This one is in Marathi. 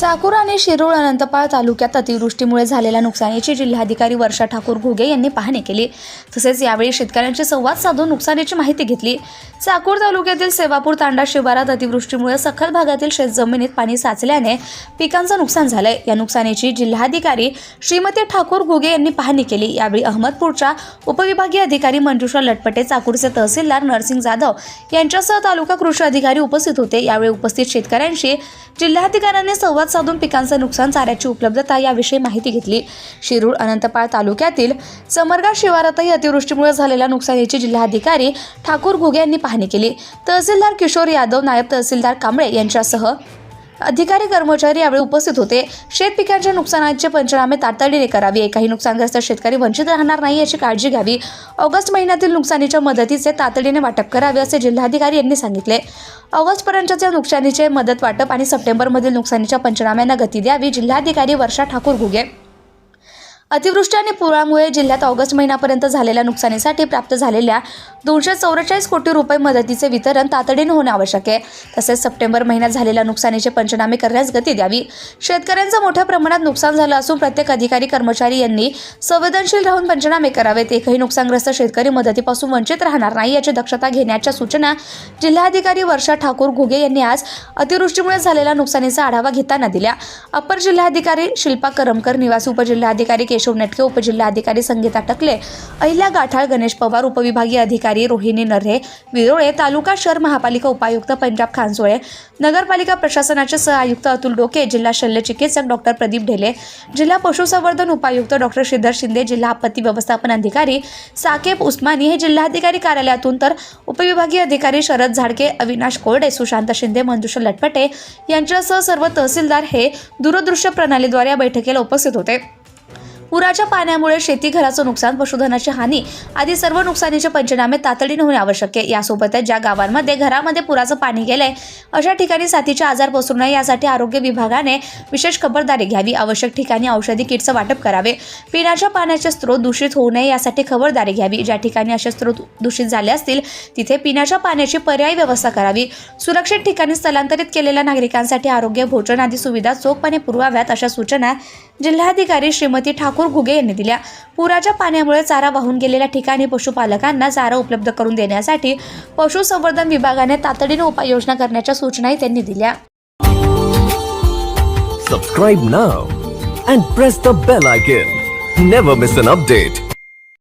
चाकूर आणि शिरूळ अनंतपाळ तालुक्यात अतिवृष्टीमुळे झालेल्या नुकसानीची जिल्हाधिकारी वर्षा ठाकूर घुगे यांनी पाहणी केली. तसेच यावेळी शेतकऱ्यांशी संवाद साधून नुकसानीची माहिती घेतली. चाकूर तालुक्यातील सेवापूर तांडा शिवारात अतिवृष्टीमुळे सखल भागातील शेतजमिनीत पाणी साचल्याने पिकांचं नुकसान झालंय. या नुकसानीची जिल्हाधिकारी श्रीमती ठाकूर घुगे यांनी पाहणी केली. यावेळी अहमदपूरच्या उपविभागीय अधिकारी मंजुषा लटपटे चाकूरचे तहसीलदार नरसिंग जाधव यांच्यासह तालुका कृषी अधिकारी उपस्थित होते. यावेळी उपस्थित शेतकऱ्यांशी जिल्हाधिकाऱ्यांनी संवाद साधून पिकांचं नुकसान चाऱ्याची उपलब्धता याविषयी माहिती घेतली. शिरूर अनंतपाळ तालुक्यातील चमरगा शिवारातही अतिवृष्टीमुळे झालेल्या नुकसानीची जिल्हाधिकारी ठाकूर घुगे यांनी पाहणी केली. तहसीलदार किशोर यादव नायब तहसीलदार कांबळे यांच्यासह अधिकारी कर्मचारी यावेळी उपस्थित होते. शेत पिकांच्या नुकसानाचे पंचनामे तातडीने करावे. काही नुकसानग्रस्त शेतकरी वंचित राहणार नाही याची काळजी घ्यावी. ऑगस्ट महिन्यातील नुकसानीच्या मदतीचे तातडीने वाटप करावे असे जिल्हाधिकारी यांनी सांगितले. ऑगस्टपर्यंतच्या नुकसानीचे मदत वाटप आणि सप्टेंबरमधील नुकसानीच्या पंचनाम्यांना गती द्यावी जिल्हाधिकारी वर्षा ठाकूर घुगे. अतिवृष्टी आणि पुरामुळे जिल्ह्यात ऑगस्ट महिन्यापर्यंत झालेल्या नुकसानीसाठी प्राप्त झालेल्या दोनशे चौवेचाळीस कोटी रुपये मदतीचे वितरण तातडीने होणे आवश्यक आहे. तसेच सप्टेंबर महिन्यात झालेल्या नुकसानीचे पंचनामे करण्यास गती द्यावी. शेतकऱ्यांचं मोठ्या प्रमाणात नुकसान झालं असून प्रत्येक अधिकारी कर्मचारी यांनी संवेदनशील राहून पंचनामे करावेत. एकही नुकसानग्रस्त शेतकरी मदतीपासून वंचित राहणार नाही याची दक्षता घेण्याच्या सूचना जिल्हाधिकारी वर्षा ठाकूर घुगे यांनी आज अतिवृष्टीमुळे झालेल्या नुकसानीचा आढावा घेताना दिल्या. अप्पर जिल्हाधिकारी शिल्पा करमकर निवासी उपजिल्हाधिकारी केशव नटके उपजिल्हाधिकारी संगीता टकले अहिल्या गाठाळ गणेश पवार उपविभागीय अधिकारी रोहिणी नर्हे विरोळे तालुका शहर महापालिका उपायुक्त पंजाब खानसोळे नगरपालिका प्रशासनाचे सहआयुक्त अतुल डोके जिल्हा शल्य चिकित्सक डॉक्टर प्रदीप ढेले जिल्हा पशुसंवर्धन उपायुक्त डॉक्टर श्रीधर शिंदे जिल्हा आपत्ती व्यवस्थापन अधिकारी साकेब उस्मानी हे जिल्हाधिकारी कार्यालयातून तर उपविभागीय अधिकारी शरद झाडके अविनाश कोरडे सुशांत शिंदे मंजुषा लटपटे यांच्यासह सर्व तहसीलदार हे दूरदृश्य प्रणालीद्वारे या बैठकीला उपस्थित होते. पुराच्या पाण्यामुळे शेती घराचं नुकसान पशुधनाची हानी आदी सर्व नुकसानीचे पंचनामे तातडीने होणे आवश्यक आहे. यासोबतच ज्या गावांमध्ये घरामध्ये पुराचं पाणी गेलंय अशा ठिकाणी साथीचे आजार पसरू नये. यासाठी आरोग्य विभागाने विशेष खबरदारी घ्यावी. आवश्यक ठिकाणी औषधी किटचं वाटप करावे. पिण्याच्या पाण्याचे स्रोत दूषित होऊ नये यासाठी खबरदारी घ्यावी. ज्या ठिकाणी असे स्रोत दूषित झाले असतील तिथे पिण्याच्या पाण्याची पर्यायी व्यवस्था करावी. सुरक्षित ठिकाणी स्थलांतरित केलेल्या नागरिकांसाठी आरोग्य भोजन आदी सुविधा चोखपणे पुरवाव्यात अशा सूचना जिल्हाधिकारी श्रीमती ठाकूर घुगे यांनी दिल्या. पुराच्या पाण्यामुळे चारा वाहून गेलेल्या ठिकाणी पशुपालकांना चारा उपलब्ध करून देण्यासाठी पशुसंवर्धन विभागाने तातडीने उपाययोजना करण्याच्या सूचनाही त्यांनी दिल्या. Subscribe now and press the bell icon never miss an update